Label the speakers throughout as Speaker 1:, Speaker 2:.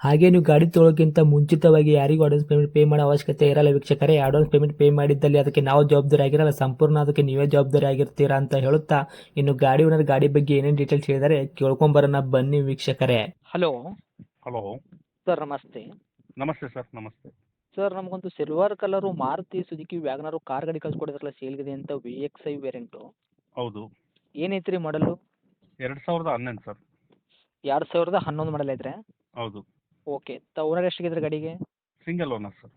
Speaker 1: ಹಾಗೆ ನೀವು ಗಾಡಿ ತೊಳೋಕ್ಕಿಂತ ಮುಂಚಿತವಾಗಿ ಯಾರಿಗೂ ಅಡ್ವಾನ್ಸ್ ಪೇಮೆಂಟ್ ಪೇ ಮಾಡೋ ಅವಶ್ಯಕತೆ ಇರಲ್ಲ ವೀಕ್ಷಕರೇ. ಅಡ್ವಾನ್ಸ್ ಪೇಮೆಂಟ್ ಪೇ ಮಾಡಿದ್ದಲ್ಲಿ ಅದಕ್ಕೆ ನಾವು ಜವಾಬ್ದಾರಿ ಆಗಿರಲ್ಲ. ಸಂಪೂರ್ಣ ಅದಕ್ಕೆ ನೀವೇ ಜವಾಬ್ದಾರಿ ಆಗಿರ್ತೀರಾ ಅಂತ ಹೇಳುತ್ತಾ ಇನ್ನು ಗಾಡಿ ಓನರ್ ಗಾಡಿ ಬಗ್ಗೆ ಏನೇನು ಡೀಟೇಲ್ಸ್ ಹೇಳಿದರೆ ಕೇಳ್ಕೊಂಬರೋಣ ಬನ್ನಿ ವೀಕ್ಷಕರೇ.
Speaker 2: ಹಲೋ
Speaker 3: ಹಲೋ
Speaker 2: ಸರ್ ನಮಸ್ತೆ.
Speaker 3: ನಮಸ್ತೆ ಸರ್ ನಮಸ್ತೆ.
Speaker 2: ಸರ್ ನಮಗೊಂದು silver colour Maruti Suzuki WagonR car ಗಾಡಿ ಕಳ್ಸಿಕೊಡಿದ್ರಲ್ಲ ಸೇಲ್ಗಿದೆ ಅಂತ ವಿ ಎಕ್ಸ್ ಐ ವೇರಿಯಂಟು
Speaker 3: ಹೌದು.
Speaker 2: ಏನೈತ್ರಿ ರೀ ಮಾಡಲು
Speaker 3: ಎರಡು ಸಾವಿರದ ಹನ್ನೊಂದು ಸರ್
Speaker 2: ಎರಡು ಸಾವಿರದ ಹನ್ನೊಂದು ಮಾಡಲ್ ಐತ್ರಿ?
Speaker 3: ಹೌದು.
Speaker 2: ಓಕೆ ತ ಓನರ್ ಎಷ್ಟಾಗಿದ್ರಿ ಗಾಡಿಗೆ?
Speaker 3: ಸಿಂಗಲ್ ಓನರ್ ಸರ್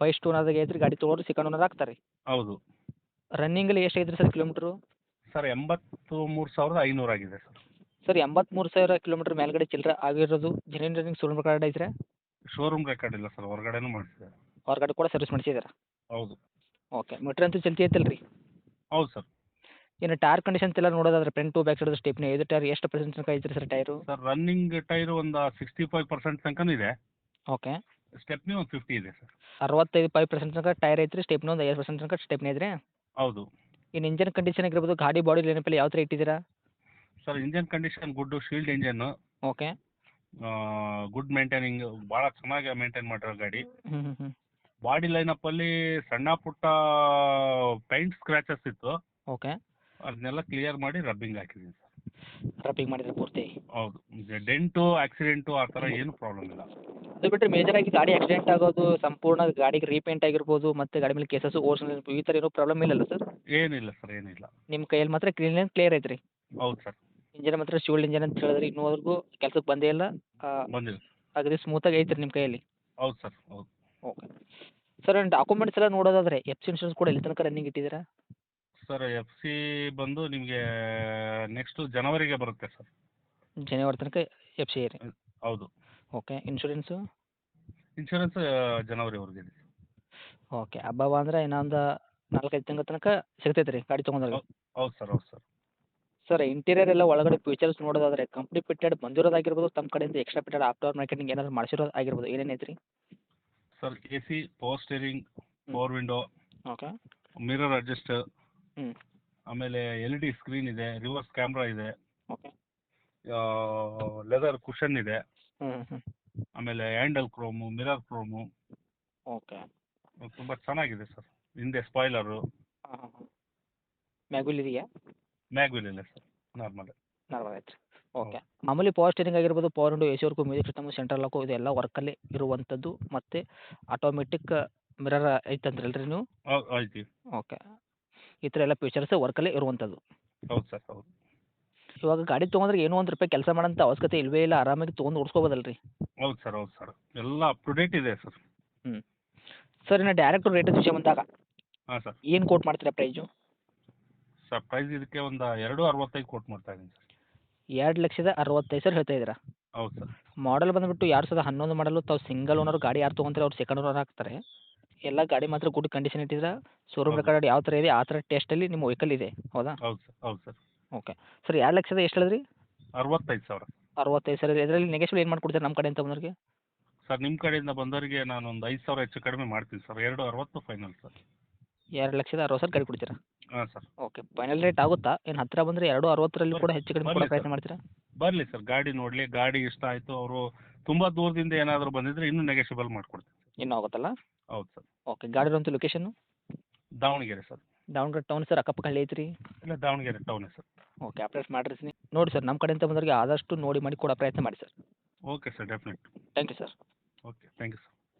Speaker 2: ಫಸ್ಟ್ ಓನರ್ದಾಗ ಐತ್ರಿ ಗಾಡಿ ತೊಗೊಳ್ರಿ ಸೆಕೆಂಡ್ ಓನರ್ ಆಗ್ತಾರೆ.
Speaker 3: ಹೌದು.
Speaker 2: ರನ್ನಿಂಗಲ್ಲಿ ಎಷ್ಟಾಗಿದ್ರಿ ಸರ್ ಕಿಲೋಮೀಟ್ರು
Speaker 3: ಸರ್ ಎಂಬತ್ತು ಮೂರು ಸಾವಿರದ ಐನೂರು ಆಗಿದೆ ಸರ್
Speaker 2: ಸರ್ ಎಂಬತ್ಮೂರು ಸಾವಿರ ಕಿಲೋಮೀಟ್ರ್ ಮೇಲ್ಗಡೆ ಚಿಲ್ಲರೆ ಆಗಿರೋದು ಜೆನ್ಯೂನ್ ರನ್ನಿಂಗ್ ಶೋರೂಮ್ ಕಾರ್ಡ್ ಐತ್ರೆ?
Speaker 3: ಶೋರೂಮ್ ರೆಕಾರ್ಡ್ ಇಲ್ಲ ಸರ್ ಹೊರಗಡೆನೂ ಮಾಡಿಸಿದೆ
Speaker 2: ಹೊರಗಡೆ ಕೂಡ ಸರ್ವಿಸ್ ಮಾಡಿಸಿದ್ದೀರಾ?
Speaker 3: ಹೌದು.
Speaker 2: ಓಕೆ ಮೀಟ್ರ್ ಅಂತೂ ಚಲ್ತಿ ಐತಲ್ರಿ?
Speaker 3: ಹೌದು ಸರ್
Speaker 2: ಇನ್ನು ಟೈರ್ ಕಂಡೀಷನ್ಸ್ ಎಲ್ಲ ನೋಡೋದಾದ್ರೆ front to back side stepney ಐದು ಟೈರ್ ಎಷ್ಟು ಪರ್ಸೆಂಟ್ ತನಕ ಐತ್ರಿ sir tyre
Speaker 3: sir running tyre ಒಂದು ಸಿಕ್ಸ್ಟಿ ಫೈವ್ ಪರ್ಸೆಂಟ್ ತನಕನೂ ಇದೆ.
Speaker 2: ಓಕೆ
Speaker 3: ಸ್ಟೆಪ್ನಿ ಒಂದು ಫಿಫ್ಟಿ ಇದೆ ಸರ್
Speaker 2: ಅರವತ್ತೈದು ಫೈವ್ ಪರ್ಸೆಂಟ್ ತನಕ ಟೈರ್ ಐತ್ರಿ ಸ್ಟೆಪ್ನಿ ಒಂದು ಐವತ್ತು ಪರ್ಸೆಂಟ್ ತನಕ ಸ್ಟೆಪ್ನಿ ಇದ್ರೆ
Speaker 3: ಹೌದು.
Speaker 2: ಇನ್ನು ಇಂಜನ್ ಕಂಡೀಷನ್ ಆಗಿರ್ಬೋದು ಗಾಡಿ ಬಾಡಿ ಲೈನಪ್ಪಲ್ಲಿ ಯಾವ ಥರ ಇಟ್ಟಿದ್ದೀರಾ?
Speaker 3: Sir engine condition good sealed engine
Speaker 2: okay
Speaker 3: good maintaining ಭಾಳ ಚೆನ್ನಾಗಿ ಮೇಂಟೈನ್ ಮಾಡಿರೋ ಗಾಡಿ.
Speaker 2: ಬಾಡಿ ಲೈನ್ ಅಪ್
Speaker 3: ಬಾಡಿ ಲೈನಪ್ಪಲ್ಲಿ ಸಣ್ಣ ಪುಟ್ಟ ಪೈಂಟ್ ಸ್ಕ್ರಾಚಸ್ ಇತ್ತು.
Speaker 2: ಓಕೆ
Speaker 3: ಅದನ್ನೆಲ್ಲ ಕ್ಲಿಯರ್ ಮಾಡಿ ರಬ್ಬಿಂಗ್ ಹಾಕಿದ್ದೀನಿ ಸರ್.
Speaker 2: ರಬ್ಬಿಂಗ್ ಮಾಡಿದ್ರೆ ಪೂರ್ತಿ?
Speaker 3: ಹೌದು. ಡೆಂಟು ಆಕ್ಸಿಡೆಂಟು ಆ ಥರ ಏನು ಪ್ರಾಬ್ಲಮ್ ಇಲ್ಲ.
Speaker 2: ಅದು ಬಿಟ್ಟರೆ ಮೇಜರ್ ಆಗಿ ಗಾಡಿ ಆಕ್ಸಿಡೆಂಟ್ ಆಗೋದು ಸಂಪೂರ್ಣ ಗಾಡಿಗೆ ರೀಪೇಂಟ್ ಆಗಿರ್ಬೋದು ಮತ್ತೆ ಗಾಡಿ ಮೇಲೆ ಕೇಸಸ್ ಓರ್ಸ್ ಈ ಥರ ಏನೋ ಪ್ರಾಬ್ಲಮ್ ಇಲ್ಲಲ್ಲ ಸರ್?
Speaker 3: ಏನಿಲ್ಲ ಸರ್ ಏನಿಲ್ಲ.
Speaker 2: ನಿಮ್ಮ ಕೈಯಲ್ಲಿ ಮಾತ್ರ ಕ್ಲೀನ್ ಕ್ಲಿಯರ್ ಐತ್ರಿ?
Speaker 3: ಹೌದು ಸರ್.
Speaker 2: ಇಂಜಿನ್ ಮಾತ್ರ ಶೂಲ್ಡ್ ಇಂಜಿನ್ ಅಂತ ಹೇಳಿದ್ರೆ ಇನ್ನೂವರೆಗೂ ಕೆಲಸಕ್ಕೆ ಬಂದೇ ಇಲ್ಲ. ಆ,
Speaker 3: ಸ್ಮೂತ್
Speaker 2: ಆಗಿ ಸ್ಮೂತಾಗಿ ಐತ್ರಿ ನಿಮ್ಮ ಕೈಯಲ್ಲಿ?
Speaker 3: ಹೌದು ಸರ್ ಹೌದು.
Speaker 2: ಓಕೆ. ಸರ್ ಡಾಕ್ಯುಮೆಂಟ್ಸ್ ಎಲ್ಲ ನೋಡೋದಾದ್ರೆ ಎಫ್ ಸಿ ಇನ್ಶೂರೆನ್ಸ್ ಕೂಡ ಎಲ್ಲಿ ತನಕ ರನ್ನಿಂಗ್ ಇಟ್ಟಿದ್ದೀರಾ?
Speaker 3: ಸರ್ ಎಫ್ ಸಿ ಬಂದು ನಿಮಗೆ ನೆಕ್ಸ್ಟು ಜನವರಿಗೆ ಬರುತ್ತೆ ಸರ್.
Speaker 2: ಜನವರಿ ತನಕ ಎಫ್ ಸಿ ರೀ.
Speaker 3: ಹೌದು.
Speaker 2: ಓಕೆ ಇನ್ಶೂರೆನ್ಸು
Speaker 3: ಇನ್ಶೂರೆನ್ಸ್ ಜನವರಿವರೆಗೆ ಇದೆ.
Speaker 2: ಓಕೆ ಹಬ್ಬ ಅಂದ್ರೆ ಇನ್ನೊಂದು ನಾಲ್ಕೈದು ತಿಂಗಳ ತನಕ ಸಿಗ್ತೈತೆ ರೀ ಗಾಡಿ ತೊಗೊಂಡ್ರೆ
Speaker 3: ಹೌದು ಸರ್ ಹೌದು ಸರ್.
Speaker 2: ಸರ್ ಇಂಟೀರಿಯರ್ ಎಲ್ಲ ಒಳಗಡೆ ಫೀಚರ್ಸ್ ನೋಡೋದಾದ್ರೆ ಕಂಪ್ನಿ ಪಿಟೆಡ್ ಬಂದಿರೋದಾಗಿರ್ಬೋದು ತಮ್ಮ ಕಡೆಯಿಂದ ಎಕ್ಸ್ಟ್ರಾ ಫಿಟ್ಟೆಡ್ ಆಫ್ಟರ್ ಮಾರ್ಕೆಟಿಂಗ್ ಏನಾದ್ರು ಮಾಡಿಸಿರೋದು ಆಗಿರ್ಬೋದು ಏನೇನು ರೀ
Speaker 3: sir A C power steering power window
Speaker 2: okay
Speaker 3: mirror adjust ಆಮೇಲೆ ಎಲ್ ಇ ಡಿ ಸ್ಕ್ರೀನ್ ಇದೆ ರಿವರ್ಸ್ ಕ್ಯಾಮ್ರಾ ಇದೆ.
Speaker 2: ಓಕೆ
Speaker 3: ಲೆದರ್ ಕುಷನ್ ಇದೆ.
Speaker 2: ಹ್ಞೂ ಹ್ಞೂ
Speaker 3: ಆಮೇಲೆ handle chrome mirror chrome
Speaker 2: okay
Speaker 3: ತುಂಬ ಚೆನ್ನಾಗಿದೆ ಸರ್. ಹಿಂದೆ ಸ್ಪಾಯ್ಲರು
Speaker 2: ಹಾಂ ಹಾಂ ಹಾಂ. ಮ್ಯಾಗುಲ್ ಇದೆಯಾ?
Speaker 3: ಮ್ಯಾಗ್ವಿಲ್ ಇಲ್ಲ ಸರ್. ನಾರ್ಮಲ್
Speaker 2: ನಾರ್ಮಲ್ ಐತ್ರಿ. ಓಕೆ ಮಾಮೂಲಿ ಪವರ್ ಸ್ಟೀರಿಂಗ್ ಆಗಿರ್ಬೋದು power window AC work music system central lock ಇದೆಲ್ಲ ವರ್ಕಲ್ಲಿ ಇರುವಂಥದ್ದು ಮತ್ತು ಆಟೋಮೆಟಿಕ್ ಮಿರರ್ ಐತಂದ್ರಲ್ರಿ ನೀವು? ಓಕೆ ಈ ಥರ ಎಲ್ಲ ಫೀಚರ್ಸ್ ವರ್ಕಲ್ಲಿ ಇರುವಂಥದ್ದು.
Speaker 3: ಹೌದು ಸರ್ ಹೌದು.
Speaker 2: ಇವಾಗ ಗಾಡಿ ತೊಗೊಂಡ್ರೆ ಏನೋ ಒಂದು ರೂಪಾಯಿ ಕೆಲಸ ಮಾಡೋಂಥ ಅವಶ್ಯಕತೆ ಇಲ್ವೇ ಇಲ್ಲ ಆರಾಮಾಗಿ ತೊಗೊಂಡು ಓಡಿಸ್ಕೋಬೋದಲ್ಲ ರೀ
Speaker 3: ಹೌದು ಸರ್ ಹೌದು ಸರ್. ಎಲ್ಲ ಅಪ್ ಟು ಡೇಟ್ ಇದೆ ಸರ್.
Speaker 2: ಹ್ಞೂ ಸರ್ ಇನ್ನು ಡೈರೆಕ್ಟ್ ರೇಟ್ ವಿಷಯ ಬಂದಾಗ
Speaker 3: ಹಾಂ ಸರ್.
Speaker 2: ಏನು ಕೋಟ್ ಮಾಡ್ತೀರಾ ಪ್ರೈಸು
Speaker 3: ಸರ್ ಪ್ರೈಸ್ ಇದಕ್ಕೆ ಒಂದು ಎರಡು ಅರವತ್ತೈದು ಕೋಟ್ ಮಾಡ್ತಾ ಇದ್ದೀನಿ ಸರ್.
Speaker 2: ಎರಡು ಲಕ್ಷದ ಅರವತ್ತೈದು ಸಾವಿರ ಹೇಳ್ತಾ ಇದ್ದೀರಾ?
Speaker 3: ಹೌದು ಸರ್.
Speaker 2: ಮಾಡಲ್ ಬಂದುಬಿಟ್ಟು ಎರಡು ಸಾವಿರದ ಹನ್ನೊಂದು ಮಾಡಲು ತಾವು ಸಿಂಗಲ್ ಓನರ್ ಗಾಡಿ ಯಾರು ತೊಗೊಂತಾರೆ ಅವ್ರು ಸೆಕೆಂಡ್ ಓನರ್ ಆಗ್ತಾರೆ ಎಲ್ಲ ಗಾಡಿ ಮಾತ್ರ ಗುಡ್ ಕಂಡೀಷನ್ ಇಟ್ಟಿದ್ರ ಶೋರೂಮ್
Speaker 3: ಹೌದು.
Speaker 2: ರೆಕಾರ್ಡ್ ಯಾವ ಥರ ಇದೆ ಆ ಥರ ಟೆಸ್ಟಲ್ಲಿ ನಿಮ್ಮ ವೆಹಿಕಲ್ ಇದೆ ಹೌದಾ?
Speaker 3: ಹೌದು ಸರ್ ಹೌದು ಸರ್.
Speaker 2: ಓಕೆ ಸರ್ ಎರಡು ಲಕ್ಷದ ಎಷ್ಟು ಹೇಳಿದ್ರಿ?
Speaker 3: ಅರವತ್ತೈದು ಸಾವಿರ.
Speaker 2: ಅರವತ್ತೈದು ಸಾವಿರ. ಇದರಲ್ಲಿ ನೆಗೆಶ್ವಲ್ ಏನು ಮಾಡ್ಕೊಡ್ತೀರಾ ನಮ್ಮ ಕಡೆ ಅಂತ ಬಂದವ್ರಿಗೆ?
Speaker 3: ಸರ್ ನಿಮ್ಮ ಕಡೆಯಿಂದ ಬಂದವರಿಗೆ ನಾನು ಒಂದು ಐದು ಸಾವಿರ ಹೆಚ್ಚು ಕಡಿಮೆ ಮಾಡ್ತೀನಿ ಸರ್. ಎರಡು ಅರವತ್ತು ಫೈನಲ್ ಸರ್.
Speaker 2: ಎರಡು ಲಕ್ಷದ ಅರವತ್ತು ಸಾವಿರ ಗಾಡಿ ಕೊಡ್ತೀರಾ?
Speaker 3: ಹಾಂ ಸರ್.
Speaker 2: ಓಕೆ ಫೈನಲ್ ರೇಟ್ ಆಗುತ್ತಾ? ಏನು ಹತ್ತಿರ ಬಂದರೆ ಎರಡು ಅರವತ್ತರಲ್ಲಿ ಕೂಡ ಹೆಚ್ಚು ಕಡಿಮೆ ಕೊಡೋ ಪ್ರಯತ್ನ
Speaker 3: ಸರ್.
Speaker 2: ಮಾಡ್ತೀರಾ?
Speaker 3: ಬರಲಿ ಸರ್ ಗಾಡಿ ನೋಡಲಿ ಗಾಡಿ ಇಷ್ಟ ಆಯಿತು ಅವರು ತುಂಬ ದೂರದಿಂದ ಏನಾದರೂ ಬಂದಿದ್ರೆ ಇನ್ನೂ ನೆಗೆಷಿಬಲ್ ಮಾಡಿಕೊಡ್ತೀನಿ
Speaker 2: ಇನ್ನೂ ಆಗುತ್ತಲ್ಲ?
Speaker 3: ಹೌದು ಸರ್.
Speaker 2: ಓಕೆ ಗಾಡಿ ಅಂತ location
Speaker 3: Davanagere sir.
Speaker 2: Davanagere town sir ಅಕ್ಕಪಕ್ಕ ಐತ್ರಿ?
Speaker 3: ಇಲ್ಲ Davanagere town sir.
Speaker 2: Okay update sir ನೋಡಿ ಸರ್ ನಮ್ಮ ಕಡೆಯಿಂದ ಬಂದವರಿಗೆ ಆದಷ್ಟು ನೋಡಿ ಮಾಡಿ ಕೊಡೋ ಪ್ರಯತ್ನ ಮಾಡಿ sir.
Speaker 3: Okay sir definite
Speaker 2: thank you sir
Speaker 3: okay thank you sir